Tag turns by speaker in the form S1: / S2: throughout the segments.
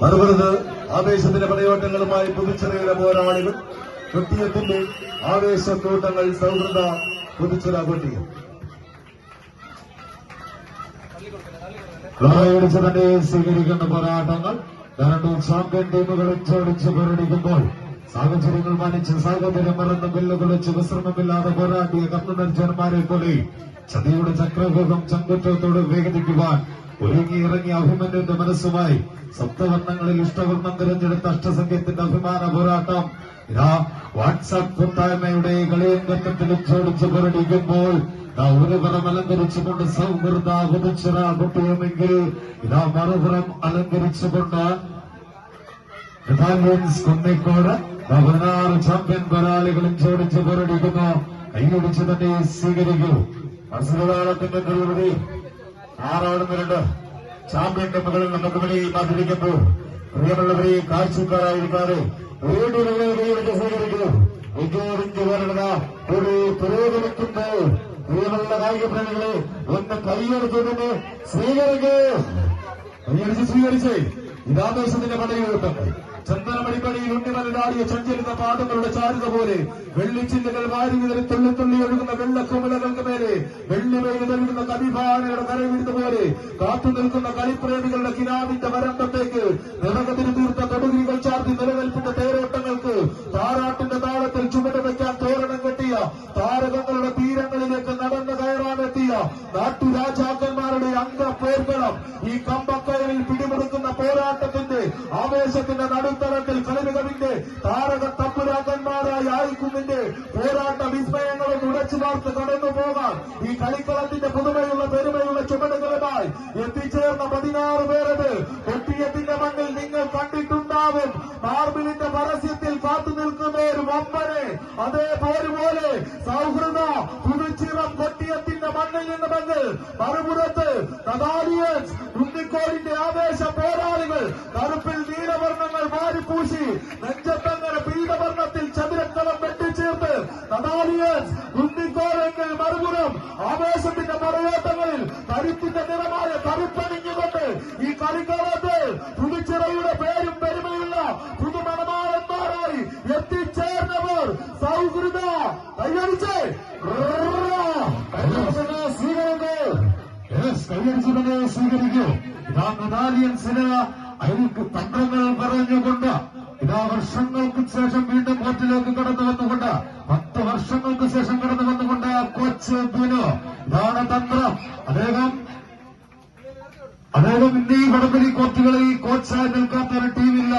S1: മറുപുറത്ത് ആവേശത്തിന്റെ പടയോട്ടങ്ങളുമായി പുതുച്ചെറിയുടെ പോരാളികൾ കൃത്യത്തിന്റെ ആവേശക്കൂട്ടങ്ങൾ സൗഹൃദ പുതുച്ചെറ പൊട്ടി
S2: ലോയടിച്ച് തന്നെ സ്വീകരിക്കുന്ന പോരാട്ടങ്ങൾ രണ്ടു ചാമ്പ്യൻ ടീമുകൾ ചോടിച്ച് പോരടിക്കുമ്പോൾ സാഹചര്യങ്ങൾ മാനിച്ച് സാഹചര്യം മറന്ന് ബില്ലുകളിച്ച് വിശ്രമമില്ലാതെ പോരാടിയ കർണനർജന്മാരെ പോലെ ചതിയുടെ ചക്രവ്യൂഹം ചങ്കുറ്റത്തോട് വേഗതിക്കുവാൻ ഒരുങ്ങി ഇറങ്ങി അഭിമന്യുന്റെ മനസ്സുമായി സപ്തവർണങ്ങളിൽ ഇഷ്ടവർണം തിരഞ്ഞെടുത്ത അഷ്ടസംഖ്യത്തിന്റെ അഭിമാന പോരാട്ടം. വാട്സാപ്പ് കൂട്ടായ്മയുടെ കളിയങ്കത്തിൽ ചോടിച്ച് പോരടിക്കുമ്പോൾ ഒരുപുറം ഒരു പുറം അലങ്കരിച്ചുകൊണ്ട് സൗഹൃദ കുതിച്ചിറ കുട്ടിയുമെങ്കിൽ ഇതാ മറുപുറം അലങ്കരിച്ചുകൊണ്ട് ഇറ്റാലിയൻസ് കുന്നിക്കോട് പതിനാറ് ചാമ്പ്യൻ പോരാളികളും ചോടിച്ച് പോരടിക്കുന്നു കൈയടിച്ച് തന്നെ സ്വീകരിക്കൂ. മത്സരതാളത്തിന്റെ കഴിവുതി ആറാടുന്നുണ്ട് ചാമ്പ്യന്റെ മുകളിൽ നമുക്ക് മുന്നിൽ മത്സരിക്കുമ്പോൾ പ്രിയമുള്ളവരെ കാഴ്ചക്കാരായിരിക്കാതെ വീടുകളിലേക്ക് സ്വീകരിക്കൂ വിജയറിഞ്ച് പോലുള്ള ഒരു പുരോഗമിക്കുമ്പോൾ പ്രിയമുള്ള കായിക പ്രേമികളെ ഒന്ന് കൈയടിച്ചതിന് സ്വീകരിക്കൂ. കൈയടിച്ച് സ്വീകരിച്ച്. ഇതാദേശത്തിന്റെ പടയൂട്ടങ്ങൾ ചന്ദനമണിപ്പടിയിൽ ഉണ്ണിമലനാടിയ ചഞ്ചലിത പാദങ്ങളുടെ ചാരുത പോലെ വെള്ളിച്ചില്ലുകൾ വാരി വിതറി തുള്ളി തുള്ളി ഒഴുകുന്ന വെള്ളക്കുമലകൾക്ക് മേലെ വെള്ളി വെയിൽ നൽകുന്ന കവിഭാനയുടെ കരവിരുന്ന പോലെ കാത്തു നിൽക്കുന്ന കളിപ്രേമികളുടെ കിനാവിന്റെ വരമ്പത്തേക്ക് നിറകത്തിന് തീർത്ത തൊടുകിരികൾ ചാർത്തി നിലനിൽപ്പിന്റെ ഈ കമ്പക്കയറിൽ പിടിമുറുക്കുന്ന പോരാട്ടത്തിന്റെ ആവേശത്തിന്റെ നടുത്തരത്തിൽ കളിമികവിന്റെ താരക തമ്പുരാക്കന്മാരായ ആയിക്കുന്നിന്റെ പോരാട്ട വിസ്മയങ്ങളെ ഉടച്ചു വാർത്ത് കടന്നു പോകാൻ ഈ കളിക്കളത്തിന്റെ പുതുമയുള്ള പെരുമയുള്ള ചുമടുകളുമായി എത്തിച്ചേർന്ന പതിനാറ് പേരത് കൊട്ടിയത്തിന്റെ മണ്ണിൽ നിങ്ങൾ കണ്ടിട്ടുണ്ടാവും. മാർബിളിന്റെ പരസ്യത്തിൽ കാത്തു നിൽക്കുന്ന ഒരു വമ്പനെ അതേപോലെ സൗഹൃദ പുതുച്ചിറം കൊട്ടിയത്തിന്റെ മണ്ണിൽ നിന്ന് മണ്ണിൽ മറുപുറത്ത് ഉണ്ണിക്കോടിന്റെ ആവേശ പോരാളികൾ. കറുപ്പിൽ നീലവർണങ്ങൾ വാരിപ്പൂശി നെഞ്ചത്തങ്ങനെ പീഠവർണത്തിൽ ചതുരക്കളം വെട്ടിച്ചേർത്ത് തടാലിയൻ ഉണ്ണിക്കോടെങ്കിൽ മറുപുറം ആവേശത്തിന്റെ മറയോട്ടങ്ങളിൽ കരുത്തിന്റെ നിറമായ കറുപ്പണിഞ്ഞുകൊണ്ട് ഈ കളിക്കാലത്ത് പുതുച്ചിറയുടെ പേരും പെരുമയുള്ള പുതുമണമാരന്മാരായി എത്തിച്ചേർന്നവർ സൗഹൃദ കൈയടിച്ച് സ്വീകരിക്കൂ സ്വീകരിക്കൂ. ഇതാ മെഡാലിയൻസിന് അയൽക്ക് തന്ത്രങ്ങൾ പറഞ്ഞുകൊണ്ട് ഇതാ വർഷങ്ങൾക്ക് ശേഷം വീണ്ടും കോച്ചിലേക്ക് കടന്നു വന്നുകൊണ്ട് പത്ത് വർഷങ്ങൾക്ക് ശേഷം കടന്നു വന്നുകൊണ്ട് കോച്ച് ബിനു ഇതാണ് തന്ത്രം. അദ്ദേഹം അദ്ദേഹം ഇന്ന് ഈ വടംവലി കോച്ചുകളിൽ കോച്ചായി നിൽക്കാത്ത ഒരു ടീമില്ല.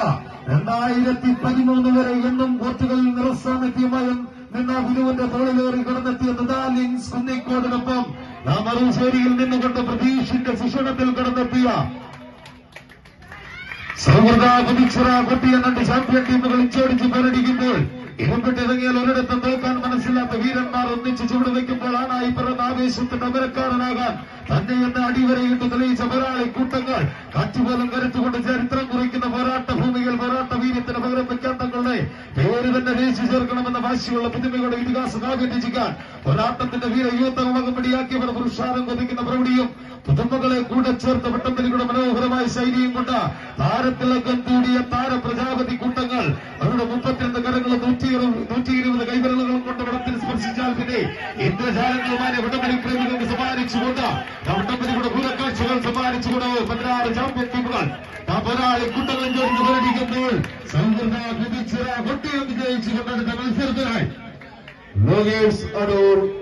S2: രണ്ടായിരത്തി പതിമൂന്ന് വരെ എന്നും കോച്ചുകളിൽ നിറസാന്നിധ്യമായും നിന്ന ബിനുവിന്റെ ശിക്ഷണത്തിൽ കടന്നെത്തിയ സൗഹൃദ കുതിച്ചിറ ചാമ്പ്യൻ ടീമുകൾ ഇച്ചോടിച്ച് പോരടിക്കുമ്പോൾ ഇരുമ്പിട്ടിറങ്ങിയാൽ ഒരിടത്തും തോക്കാൻ മനസ്സില്ലാത്ത വീരന്മാർ ഒന്നിച്ച് ചുവട് വയ്ക്കുമ്പോൾ ആണായി പിറന്ന ആവേശത്തിന്റെ അമരക്കാരനാകാൻ തന്നെ എന്ന് അടിവരയിട്ട് തെളിയിച്ച പോരാളി കൂട്ടങ്ങൾ കാറ്റുപോലും കരുത്തുകൊണ്ട് ചരിത്രം വാശിയുള്ള പുതുമയുടെ കാവ്യം രചിക്കാൻ പോരാട്ടത്തിന്റെ വീര യുവത്വമകമ്പടിയാക്കിയവർ പുരുഷാരം കൊതിക്കുന്ന പ്രൗഢിയും പുതുമകളെ കൂടെ ചേർത്ത് വട്ടമ്പലിയുടെ മനോഹരമായ ശൈലിയും കൊണ്ട് താരത്തിളക്കം കൂടിയ താര പ്രജാപതി കൂട്ടങ്ങൾ അവരുടെ മുപ്പത്തിരണ്ട് കരങ്ങളും നൂറ്റി നൂറ്റി ഇരുപത് കൈവിരലുകളും കൊണ്ട് വടത്തിൽ സ്പർശിച്ചാൽ പിന്നെ ഇന്ദ്രജാലങ്ങളുമായ വട്ടമ്പലി പ്രേമികൾക്ക് സമ്മാനിച്ചുകൊണ്ട് വട്ടമ്പലിയുടെ ഭൂതക്കാഴ്ചകൾ സമ്മാനിച്ചുകൊണ്ട് പതിനാറ് ചാമ്പ്യൻ ടീമുകൾ പോരാളി കൂട്ടങ്ങൾ ചേർന്ന് പോരടിക്കുമ്പോൾ സൗഹൃദ കുതിച്ചിറ കൊട്ടിയം